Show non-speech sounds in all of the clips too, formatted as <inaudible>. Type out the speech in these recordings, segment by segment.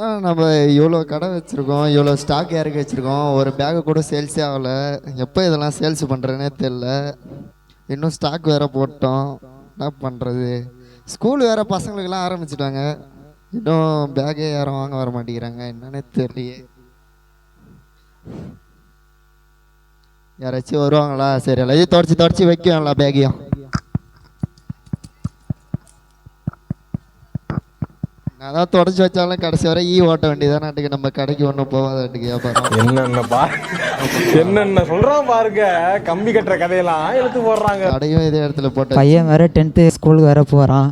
ஆ, நம்ம இவ்வளோ கடை வச்சுருக்கோம் இவ்வளோ ஸ்டாக் இறக்கி வச்சுருக்கோம். ஒரு பேக்கை கூட சேல்ஸே ஆகலை. எப்போ இதெல்லாம் சேல்ஸ் பண்ணுறேனே தெரில இன்னும் ஸ்டாக் வேறு போட்டோம். என்ன பண்ணுறது ஸ்கூல் வேறு பசங்களுக்கெல்லாம் ஆரம்பிச்சிட்டாங்க. இன்னும் பேக்கே யாரும் வாங்க வர மாட்டேங்கிறாங்க. என்னன்னே தெரியலையே. யாராச்சும் வருவாங்களா? சரி எல்லாத்தையும் தொடச்சி தொடச்சி வைக்குவாங்களா பேக்கையும் நான் தான் தொடச்சி வச்சாலும் கடைசி வரை ஈ ஓட்ட வேண்டியதான் நாட்டுக்கு நம்ம கடைக்கு ஒன்றும் போகாத நாட்டுக்கு வியாபாரம் என்னென்ன பா என்னென்ன சொல்றான் பாருங்க கம்பி கட்டுற கதையெல்லாம் இழுத்து போடுறாங்க. கடையும் இதே இடத்துல போட்டு பையன் வேற டென்த்து ஸ்கூலுக்கு வேற போகிறான்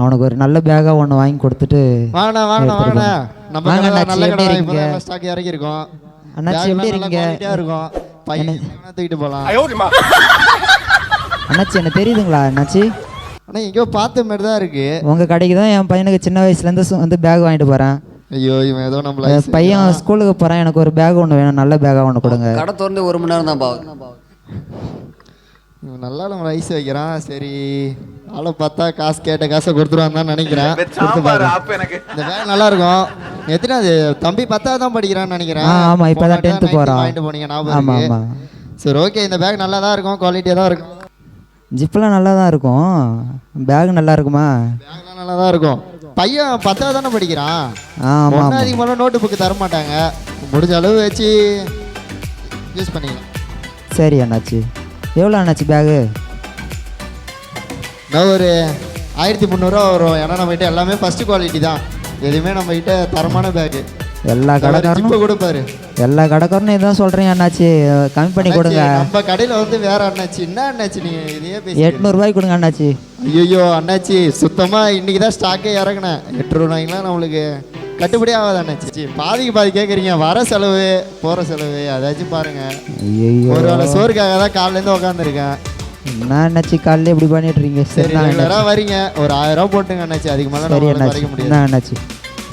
அவனுக்கு ஒரு நல்ல பேக்காக ஒன்று வாங்கி கொடுத்துட்டு வாங்கண்ணா வாங்கண்ணா வாங்கண்ணா. நம்ம வாங்க கடை அண்ணாச்சி, நல்ல எப்படி கடை இருக்கீங்க? இப்போ ஸ்டாக் இறக்கியிருக்கோம். அண்ணாச்சி, Bag எப்படி இருக்கீங்க? இருக்கும். பையன் தூக்கிட்டு போகலாம் அண்ணாச்சி என்ன தெரியுதுங்களா அண்ணாச்சி? ஆனால் எங்கேயோ பார்த்த மாதிரி தான் இருக்கு. உங்கள் கடைக்கு தான் என் பையனுக்கு சின்ன வயசுலேருந்து வந்து பேக் வாங்கிட்டு போகிறேன் ஐயோ இவன் ஏதோ நம்மள என் பையன் ஸ்கூலுக்கு போகிறான் எனக்கு ஒரு பேக் ஒன்று வேணும் நல்ல பேக்காக ஒன்று கொடுங்க. கடை திறந்து ஒரு மணி நேரம் தான் பாவு. இவன் நல்லா நம்ம ஐஸ் வைக்கிறான். சரி ஆளை பார்த்தா காசு கேட்ட காசை கொடுத்துருவான் தான் நினைக்கிறேன். கொடுத்து பாரு. இந்த பேக் நல்லா இருக்கும் எத்தனை தம்பி பத்தாவது தான் படிக்கிறான்னு நினைக்கிறேன். ஆ, ஆமா, இப்பதான் போன வாட்டி 10th போறான். வாங்கிட்டு போனீங்க ஞாபகம் ஆமாம். ஆமாம் சரி ஓகே இந்த பேக் நல்லா தான் இருக்கும் குவாலிட்டியாக தான் இருக்கும். ஜிப்பெல்லாம் நல்லா தான் இருக்கும். பேக் நல்லா இருக்குமா? பேக்லாம் நல்லா தான் இருக்கும். பையன் பத்தாவது தானே படிக்கிறான். ஆமாம் அதிகமாக நோட்டு புக்கு தர மாட்டாங்க. முடிஞ்ச அளவு வச்சு யூஸ் பண்ணிக்கலாம். சரி அண்ணாச்சி. எவ்வளோ அண்ணாச்சி பேகு நான் ஒரு ஆயிரத்தி முந்நூறுரூவா வரும். ஏன்னா நம்மகிட்ட எல்லாமே ஃபர்ஸ்ட் குவாலிட்டி தான். எதுவுமே நம்மகிட்ட தரமான பேக்கு எல்லா கடைக்காரனும் கொடுப்பாரு எல்லா கடைக்காரனும் இதான் சொல்கிறீங்க அண்ணாச்சி. கம்மி பண்ணி கொடுங்க. நம்ம கடையில் வந்து வேற அண்ணாச்சி என்ன அண்ணாச்சி நீங்க இதையே பேசி எட்நூறுபாய்க்கு கொடுங்க அண்ணாச்சி. ஐயோ அண்ணாச்சி சுத்தமா இன்னைக்கு தான் ஸ்டாக்கே இறங்கினேன். எட்டு ரூபாய்க்குலாம் நம்மளுக்கு கட்டுப்படி ஆகாது அண்ணாச்சி. பாதிக்கு பாதி கேட்குறீங்க வர செலவு போகிற செலவு அதாச்சும் பாருங்க. ஒரு வேளை சோறுக்காக தான் காலையிலேருந்து உட்காந்துருக்கேன் என்ன அண்ணாச்சி காலையில் இப்படி பண்ணிட்டு இருக்கீங்க? சரி ரெகுலராக வரீங்க. ஒரு ஆயிரம் ரூபா போட்டுங்க அண்ணாச்சி. அதுக்கு மேலே சரி அண்ணாச்சி. என்ன அண்ணாச்சி?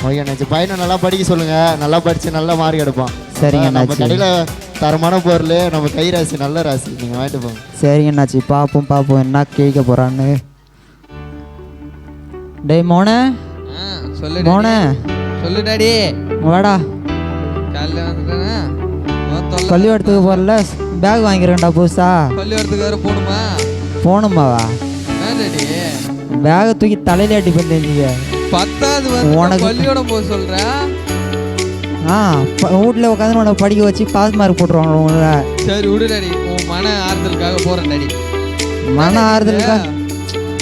ஓகே அண்ணாச்சி பையனை நல்லா படிக்க சொல்லுங்க. நல்லா படிச்சு நல்ல மார்க் எடுப்பான். சரிங்க நம்ம அண்ணாச்சி. கடையில் தரமான பொருள் நம்ம கை ராசி நல்ல ராசி. நீங்கள் வாங்கிட்டு போங்க. சரிங்க அண்ணாச்சி பார்ப்போம் பார்ப்போம் என்ன கேட்க போகிறான்னு டேய் மோனே. சொல்லு மோனே. சொல்லு டாடி. வாடா. காலைல வந்துட்டேனா. பள்ளிக்கூடத்துக்கு போகிறல பேக் வாங்கிக்கிறேன்டா புதுசா. பள்ளிக்கூடத்துக்கு வேற போகணுமா? போகணுமாவா? டாடி? பேகை தூக்கி தலையில அடி பண்ணிருந்தீங்க பத்தாவது வந்து உனக்கு- பள்ளியோடம் போக சொல்ற ஆ வீட்டில் உட்காந்து உனக்கு படிக்க வச்சு பாஸ் மார்க் போட்டுருவாங்க உங்களை. சரி விடு டாடி உன் மன ஆறுதலுக்காக போறேன் டாடி. மன ஆறுதலுக்கா?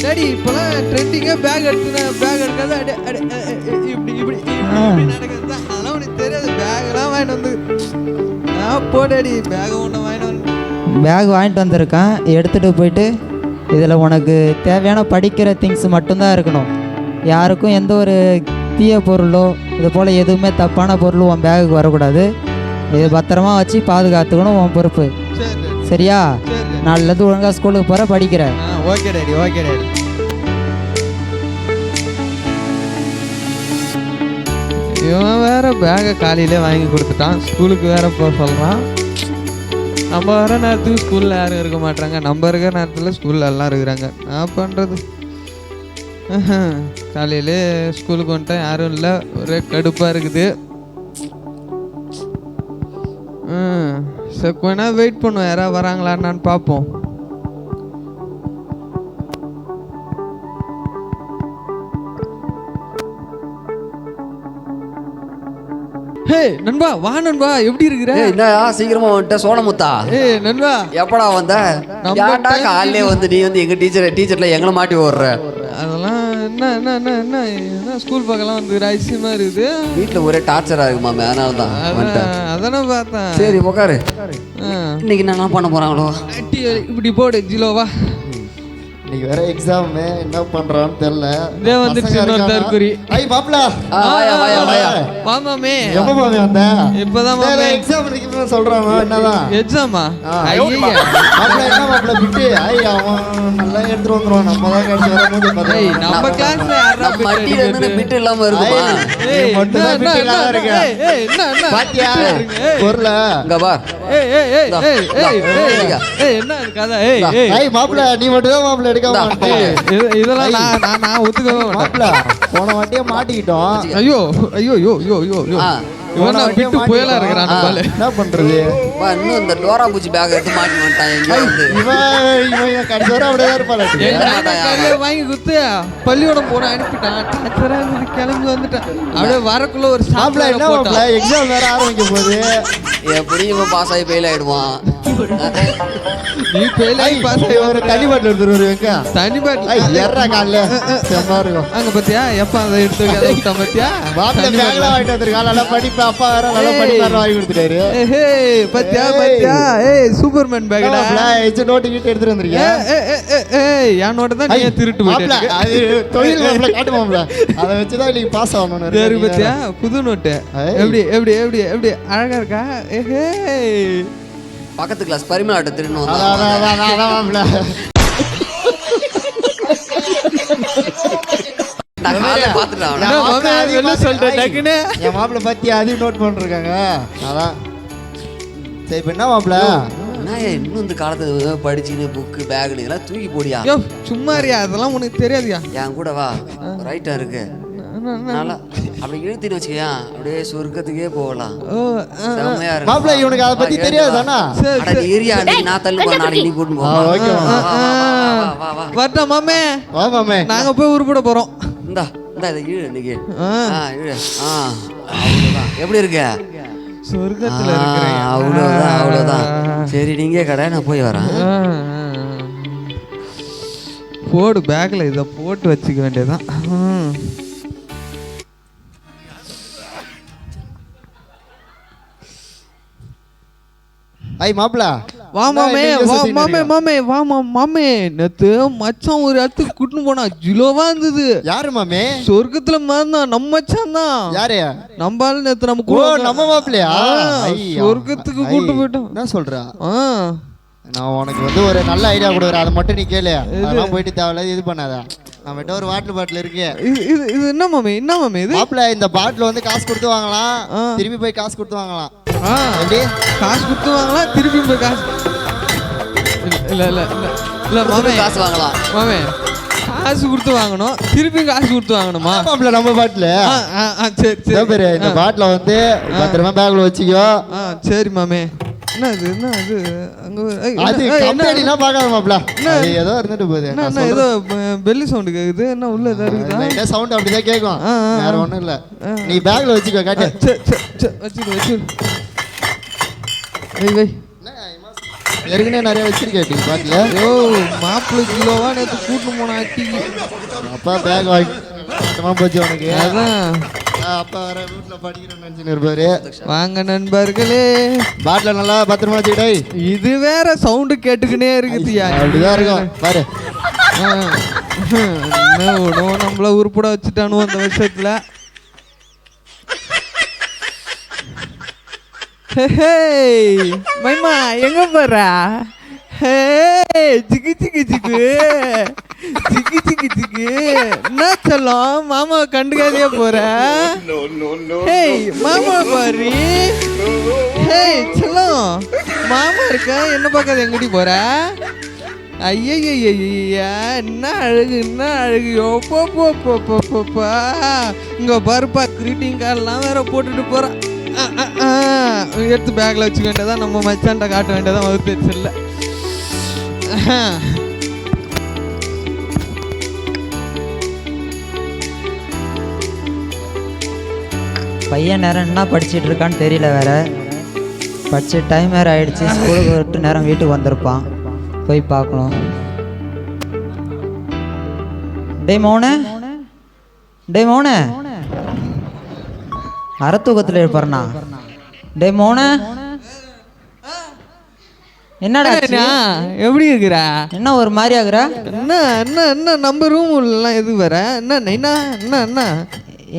டாடி இப்போலாம் ட்ரெண்டிங்காக பேக் எடுத்துன பேக் எடுக்காத இப்படி இப்படி நடக்குது தான். அதெல்லாம் உனக்கு தெரியாது. பேக்கெல்லாம் வாங்கிட்டு வந்து ஆ போ டாடி. பேக் ஒன்று வாங்கிட்டு வந்து. பேக் வாங்கிட்டு வந்திருக்கேன். எடுத்துகிட்டு போயிட்டு இதில் உனக்கு தேவையான படிக்கிற திங்ஸ் மட்டும்தான் இருக்கணும். யாருக்கும் எந்த ஒரு தீய பொருளோ இது போல் எதுவுமே தப்பான பொருளும் உன் பேகுக்கு வரக்கூடாது. இது பத்திரமா வச்சு பாதுகாத்துக்கணும் உன் பொறுப்பு. சரியா? நாளிலேருந்து ஒழுங்காக ஸ்கூலுக்கு போகிற படிக்கிற. ஓகே டேடி ஓகே டேடி இவன் வேற பேகை காலையிலே வாங்கி கொடுத்துட்டான். ஸ்கூலுக்கு வேற போக சொல்கிறான் நம்ம வர நேரத்துக்கு ஸ்கூலில் யாரும் இருக்க மாட்டாங்க நம்ம இருக்கிற நேரத்தில் ஸ்கூலில் எல்லாம் இருக்கிறாங்க. நான் பண்ணுறது காலையிலே ஸ்கூலுக்கு வந்துட்டேன். யாரும் இல்லை. ஒரே கடுப்பாக இருக்குது. ம் சரி கொஞ்ச நேரம் வெயிட் பண்ணுவோம். யாராவது வராங்களான்னு பார்ப்போம். ஹே நண்பா வா நண்பா. எப்படி இருக்கிற? ஏய் என்னயா சீக்கிரமா வந்துட்ட சோனமுத்தா ஏய் நண்பா. எப்படா வந்த? time காலையிலே வந்து நீ வந்து எங்க டீச்சர் டீச்சர்ல எங்களை மாட்டி அதெல்லாம் என்ன என்ன என்ன என்ன என்ன ஸ்கூல் பக்கம்லாம் வந்து ரகசியமா இருக்குது. வீட்டுல ஒரே டார்ச்சரா இருக்கு மாமே அதனால தான் வந்துட்டேன். அதான் பார்த்தேன். சரி உட்காரு ஆ. இன்னைக்கு என்ன பண்ண போறாங்களோ? இப்படி போடு ஜிலோவா. இன்னைக்கு வேற எக்ஸாம் என்ன பண்றான்னு தெரியல. இதே வந்துருச்சு இன்னொரு? தற்குறி. ஐய் மாப்ள ஆ, வாயா வாயா வாயா. மாமாமே. எப்ப மாமி வந்த? இப்பதான் மாமே. எக்ஸாம் இருக்குன்னு சொல்றாங்க என்னதான்? எக்ஸாமா. ஐயா. மாப்ள என்ன மாப்ள பிட்டு ஐய் அவன் நல்லா எடுத்துட்டு வந்துருவான். நம்ம தான் கடைசி ஏய் பார்த்தா நம்ம கிளாஸ்ல யாரா நம்ம மட்டியில இருந்து பிட்டு இல்லாம இருக்குமா ஏய் மட்டும் என்ன தான் என்ன பிட்டு இல்லாம என்ன இருக்க. ஏய் ஏய் என்ன என்ன? பாத்தியா? ஏய். பொருள. இங்க ஏய் என்ன கதை? ஏய் இந்தா. ஏய். ஐய் மாப்ள நீ மட்டும் தான் மாப்ள எடுக்காம இதெல்லாம் நான் நான் நான் ஒத்துக்கவே மாட்டேன். போன வாட்டியே மாட்டிக்கிட்டோம். ஐயோ ஐயோ ஐயோ ஐயோ ஐயோ. இவன் விட்டு புயலா இருக்கிறான் என்ன பண்றது? வா இன்னும் இந்த டோரா பூச்சி பேக் எடுத்து மாட்டி வந்துட்டான் எங்க வந்து. இவன் கடைசி வரை அப்படியே இருப்பாள் வாங்கி கொடுத்து பள்ளியோடம் போன அனுப்பிட்டான். டாக்டரா கிளம்பி வந்துட்டான். அப்படியே வரக்குள்ள ஒரு சாப்பிட என்ன எக்ஸாம் வேற ஆரம்பிக்க போகுது. எப்படி இவன் பாஸ் ஆகி ஃபெயில் ஆயிடுவான். நீ ஃபெயில் ஆகி பாஸ் ஐய், ஒரு தனி பாட்டில் தனி எர்றா காலைல. செம்ம இருக்கும். அங்க பாத்தியா? எப்ப அதை எடுத்து விட்டான் தனி பேக்லாம் வாங்கிட்டு வந்திருக்கான். நல்லா படிப்பு அப்பா வேற நல்லா வாங்கி கொடுத்துட்டாரு. பாத்தியா ஏய். பாத்தியா? ஏய். சூப்பர்மேன் பேக்கடா எச்சு நோட்டு கிட்ட எடுத்துட்டு வந்திருக்கேன் ஏய் என் நோட்ட தான் நீ திருட்டு போயிட்டு. அது தொழில் மாப்பிள காட்டு அதை வச்சுதான் இன்னைக்கு பாஸ் ஆகணும் சரி பாத்தியா? புது நோட்டு ஏய். எப்படி எப்படி எப்படி எப்படி? அழகா இருக்கா? ஏஹே பக்கத்து கிளாஸ் பரிமளாட்ட திருன்னு அதிகமா வெளில சொல்லிட்டேன். என் மாப்பிள பத்தி அதிகம் நோட் பண்ணிருக்காங்க. அதான். சரி இப்ப என்ன மாப்பிள? என்ன இன்னும் இந்த காலத்துல படிச்சுன்னு புக்கு பேக்னு இதெல்லாம் தூக்கி போடியா? யோ சும்மாரியா அதெல்லாம் உனக்கு தெரியாதுயா? என் கூட வா. ரைட்டா இருக்கு. நல்லா அப்படி இழுத்திட்டு வச்சுக்கயா அப்படியே சொர்க்கத்துக்கே போகலாம். ஓ ஆ, செம்மையா இருக்கு. மாப்பிள இவனுக்கு அதை பத்தி தெரியாது தானா? ஏரியா அன்னைக்கு நான் தள்ளு போ நாளைக்கு நீ போ. ஓகே வா. வரட்டா மாமே. வா மாமே. நாங்க போய் உருப்பிட போறோம். இந்தா இந்தா இதை இழு இன்னைக்கு. ஆ. இழு. ஆ எப்படி இருக்க? சொர்க்கத்துல அவ்வளோதான் அவ்வளோதான் சரி நீங்க கடை நான் போய் வரேன். போடு பேக்ல இதை போட்டு வச்சுக்க வேண்டியதுதான். ம். ஐய் மாப்பிள. வா மாமே வா மாமே மாமே வா மாமே. நேத்து மச்சான் ஒரு இடத்துக்கு கூட்டின்னு போனா ஜிலோவா இருந்தது. யாரு மாமே? சொர்க்கத்துல மாதிரி நம்ம மச்சான் தான். யாரு? நம்ம ஆளு நேத்து நம்ம கூட நம்ம மாப்பிளையா. சொர்க்கத்துக்கு கூட்டு போயிட்டோம். என்ன சொல்ற? நான் உனக்கு வந்து ஒரு நல்ல ஐடியா கொடுக்குறேன். அதை மட்டும் நீ கேளு. அதெல்லாம் போயிட்டு தேவையில்ல இது பண்ணாத. நம்மகிட்ட ஒரு வாட்டர் பாட்டில் இருக்கு. இது இது என்ன மாமே? என்ன மாமே இது? மாப்பிள்ள இந்த பாட்டில் வந்து காசு கொடுத்து வாங்கலாம். திரும்பி போய் காசு கொடுத்து வாங்கலாம். காசு கொடுத்து வாங்கலாம் திருப்பி போய் காசு. இல்ல இல்ல இல்ல இல்ல மாமே. காசு வாங்கலாம். மாமே காசு கொடுத்து வாங்கணும் திருப்பி காசு கொடுத்து வாங்கணுமா? மாப்பிள்ள நம்ம பாட்டில். ஆ ஆ ஆ சரி சரி. பேரு இந்த. பாட்டில வந்து பத்திரமா பேக்ல வச்சுக்கோ. ஆ சரி மாமே. என்ன இது என்ன இது? அங்க அது கம்பெனிலாம் பார்க்காத மாப்பிள்ள. அது ஏதோ இருந்துட்டு போகுது. என்ன என்ன ஏதோ பெல்லி சவுண்டு கேக்குது. என்ன உள்ள ஏதோ இருக்குதா? சவுண்ட் அப்படிதான் கேட்கும் வேற. ஒண்ணும் இல்ல. நீ பேக்ல வச்சுக்கோ காட்டு. சரி சரி சரி வச்சிரு வச்சிரு வை வை ஏற்கனவே நிறைய வச்சிருக்கேன் பாட்டில ஐயோ மாப்பிள்ளை கிலோவா நேற்று கூட்டின்னு போன அட்டிக்கு அப்பா பேக் வாங்கி போச்சு உனக்கு. அதான். அப்பா வர வீட்டுல படிக்கிறேன்னு நினைச்சுன்னு இருப்பாரு வாங்க நண்பர்களே. பாட்டில நல்லா பத்திரமா வச்சுக்கிட்டே இது வேற சவுண்டு கேட்டுக்கினே இருக்குதுயா அப்படிதான் இருக்கும். பாரு. என்ன நம்மள உருப்பட வச்சுட்டானு அந்த விஷயத்துல. ஹேய் மைமா <laughs> எங்க போற? ஹே சிக்கு சிக்கு சிக்கு சிக்கு சிக்கு சிக்கு என்ன சொல்லும்? மாமா கண்டுக்காதே போற? ஹேய் மாமா பாரு. ஹேய் செல்லம். மாமா இருக்க? என்ன பார்க்காத எங்கடி போற? ஐயய்யா என்ன அழகு என்ன அழகு. ஓப்போ போ போ போ போப்பா இங்கே பாருப்பா கிரீட்டிங் கார்டெலாம் வேற போட்டுட்டு போகிறான் எடுத்து பேக்கில் வச்சுக்க வேண்டியதான் நம்ம மச்சான்ட்ட காட்ட வேண்டியதான் வகுத்து இல்லை பையன் நேரம் என்ன படிச்சிட்டு இருக்கான்னு தெரியல வேற. படிச்சு டைம் வேற ஆயிடுச்சு. ஸ்கூலுக்கு விட்டு நேரம் வீட்டுக்கு வந்திருப்பான். போய் பார்க்கணும். டேய் மௌன. டேய் மௌன. அறத்தூக்கத்தில் இருப்பாருண்ணா. டேய் மௌன. என்னடா? எப்படி இருக்கிற? என்ன ஒரு மாதிரி ஆகுற? என்ன என்ன என்ன நம்ம ரூம்லாம் எது வர? என்ன நைனா என்ன என்ன?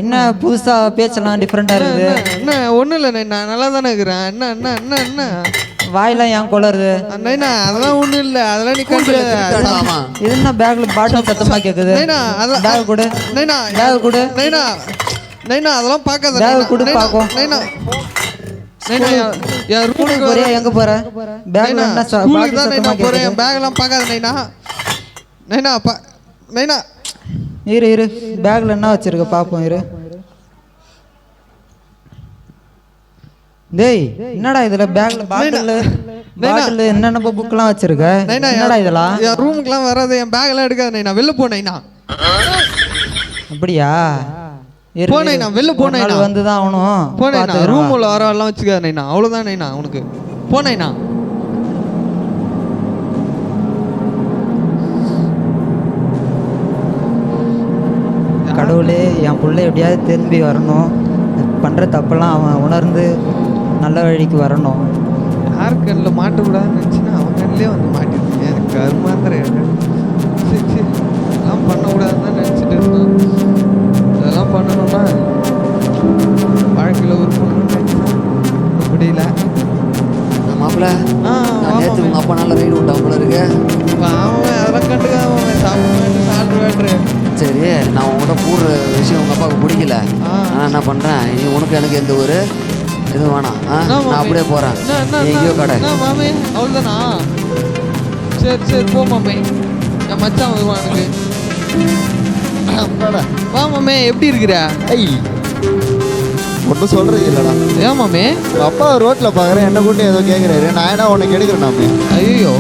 என்ன புதுசா பேச்செல்லாம் டிஃப்ரெண்டா இருக்குது? என்ன ஒன்றும் இல்லை நைனா நல்லா தானே இருக்கிறேன். என்ன என்ன என்ன என்ன? வாயெல்லாம் ஏன் கொளருது நைனா அதெல்லாம் ஒன்றும் இல்லை. அதெல்லாம் நீ கண்டு ஆமா இது என்ன பேக்ல பாட்டில் சத்தமா கேக்குது? நைனா அதெல்லாம் பேக் கொடு. நைனா பேக் கொடு. நைனா நைனா அதெல்லாம் பார்க்காத பேக் நைனா. கொடு. நைனா நைனா. என்- ரூமுக்கு போறியா? எங்க போற? பேக்ல நைனா என்ன ஸ்கூலுக்கு தான் நைனா போறேன். என் பேக்லாம் பார்க்காத நைனா. நைனா பா நைனா. இரு இரு. பேக்கில் என்ன வச்சிருக்க? பார்ப்போம் இரு. டேய் என்னடா இதுல பேக்ல பாட்டில் பாட்டில் என்னென்ன புக்கெல்லாம் வச்சிருக்க? என்னடா இதெல்லாம்? என் ரூமுக்குலாம் வராது. என் பேக்கெல்லாம் எடுக்காது நைனா. வெளில போ நைனா. அப்படியா? இரு, போ இரு. நைனா, வெளில போ ஒரு நாள் நைனா. வந்து தான் ஆகணும் போ நைனா பார்த்துக்கலாம். ரூம் உள்ள வரவெல்லாம் வச்சுக்காது நைனா அவ்வளோதான் நைனா உனக்கு போ நைனா கடவுளே என் புள்ள எப்படியாவது திரும்பி வரணும் பண்ணுற தப்பெல்லாம் அவன் உணர்ந்து நல்ல வழிக்கு வரணும் யார் கண்ணில் மாட்டக்கூடாதுன்னு நினச்சினா அவன் கண்ணிலே வந்து மாட்டிருக்கு எனக்கு எந்த ஒரு இதுவும் வேணாம். நான் மாமி? அப்படியே போகிறேன் எங்கேயோ கடை? மாமி? அவ்வளோதானா சரி சரி போ மாமி. என் மச்சான் வருவான் எனக்கு. வா மாமே எப்படி இருக்கிற? ஐய் ஒன்றும் சொல்றது இல்லடா. ஏன் மாமே? அப்பா ரோட்ல பாக்குறேன் என்ன கூட்டி ஏதோ கேக்குறாரு. நான் என்ன உனக்கு எடுக்கிறேன் ஐயோ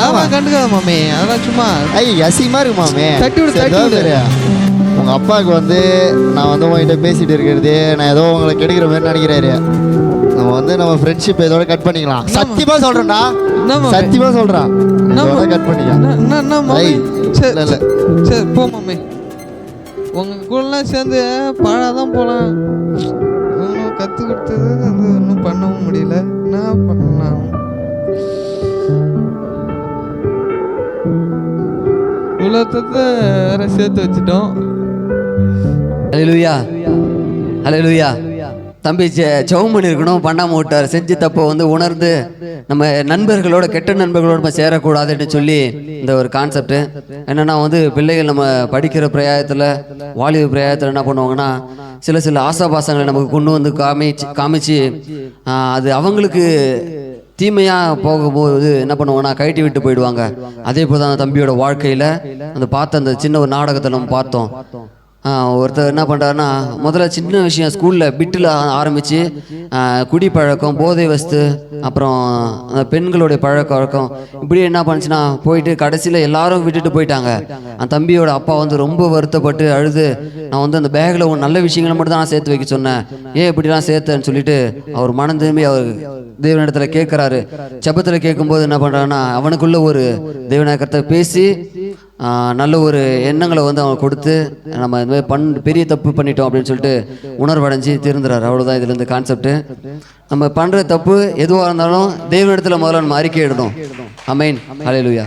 அதெல்லாம் கண்டுக்காத மாமே. அதெல்லாம் சும்மா ஐய் அசிங்கமா இருக்கு மாமே. தட்டி விடு, தட்டி விடு. பாரு. உங்க அப்பாவுக்கு வந்து நான் வந்து உங்ககிட்ட பேசிட்டு இருக்கிறது நான் ஏதோ உங்களை கெடுக்கிற மாதிரி நினைக்கிறாரு நம்ம வந்து நம்ம ஃப்ரெண்ட்ஷிப் இதோட கட் பண்ணிக்கலாம் என்னம்மா? சத்தியமா சொல்றேன்டா என்ன மாமே? சத்தியமா சொல்றேன் என்னம்மா? இதோட கட் பண்ணிக்கலாம் சரி போ மாமே உங்க கூடலாம் சேர்ந்து பழாதான் போகலாம் ஒன்றும் கற்றுக் கொடுத்தது அது ஒன்றும் பண்ணவும் முடியல என்ன பண்ணலாம் உலகத்தை வேற சேர்த்து வச்சுட்டோம் ஹalleluya. ஹalleluya. தம்பி செ- பண்ணியிருக்கணும் பண்ணாமல் விட்டார். செஞ்சு தப்பை வந்து உணர்ந்து நம்ம நண்பர்களோட கெட்ட நண்பர்களோட நம்ம சேரக்கூடாதுன்னு சொல்லி இந்த ஒரு கான்செப்ட் என்னென்னா வந்து பிள்ளைகள் நம்ம படிக்கிற பிரயாயத்தில் வாலிப பிரயாயத்தில் என்ன பண்ணுவாங்கன்னா சில சில ஆசாபாசங்களை நமக்கு கொண்டு வந்து காமிச்சு காமிச்சு அது அவங்களுக்கு தீமையாக போகும்போது என்ன பண்ணுவாங்கன்னா கழட்டி விட்டு போயிடுவாங்க. அதே போல் தான் தம்பியோட வாழ்க்கையில் அந்த பார்த்த அந்த சின்ன ஒரு நாடகத்தை நம்ம பார்த்தோம். ஒருத்தர் என்ன பண்ணுறாருன்னா முதல்ல சின்ன விஷயம் ஸ்கூலில் பிட்டில் ஆரம்பித்து குடிப்பழக்கம் போதை வஸ்து அப்புறம் அந்த பெண்களுடைய பழக்க வழக்கம் இப்படி என்ன பண்ணுச்சுன்னா போயிட்டு கடைசியில் எல்லாரும் விட்டுட்டு போயிட்டாங்க. அந்த தம்பியோட அப்பா வந்து ரொம்ப வருத்தப்பட்டு அழுது நான் வந்து அந்த பேக்கில் ஒரு நல்ல விஷயங்களை மட்டும் தான் நான் சேர்த்து வைக்க சொன்னேன். ஏன் இப்படிலாம் சேர்த்தேன்னு சொல்லிட்டு அவர் மனம் திரும்பி அவர் தேவனிடத்துல கேட்குறாரு. செப்பத்தில் கேட்கும்போது என்ன பண்ணுறாருன்னா அவனுக்குள்ளே ஒரு தேவநாயகத்தை பேசி நல்ல ஒரு எண்ணங்களை வந்து அவங்க கொடுத்து நம்ம இந்த மாதிரி பண் பெரிய தப்பு பண்ணிட்டோம் அப்படின்னு சொல்லிட்டு உணர்வடைஞ்சு திருந்துறாரு. அவ்வளோதான் இதுலேருந்து கான்செப்ட்டு நம்ம பண்ணுற தப்பு எதுவாக இருந்தாலும் தெய்வ இடத்துல முதல்ல நம்ம அறிக்கை இடணும் அமேன் அலையலுயா